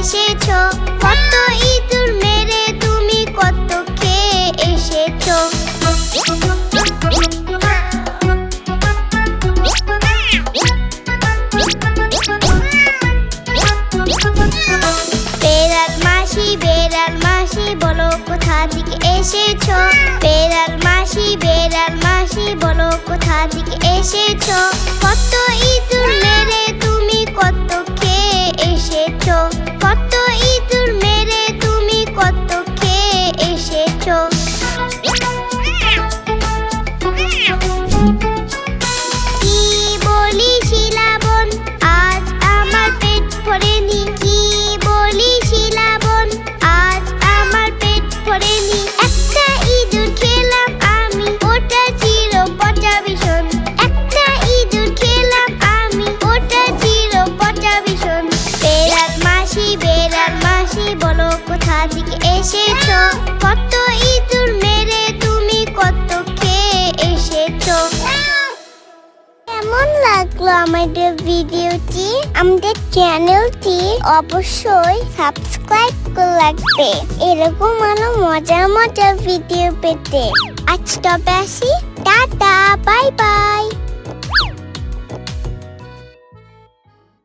এসেছ। কত ইঁদুর মেরে তুমি কত খেয়ে এসেছ। বেড়াল মাসি বেড়াল মাসি, বলো কোথা থেকে এসেছ? বেড়াল মাসি বেড়াল মাসি, বলো কোথা থেকে এসেছ? কত ইঁদুর মেরে থেকে এসেছ? কত ইঁদুর মেরে তুমি কত খেয়ে এসেছ? কেমন লাগল আমাদের ভিডিওটি? আমাদের চ্যানেলটি অবশ্যই সাবস্ক্রাইব করে এরকম আরও মজার মজার ভিডিও পেতে। আজ তবে আসি। টাটা!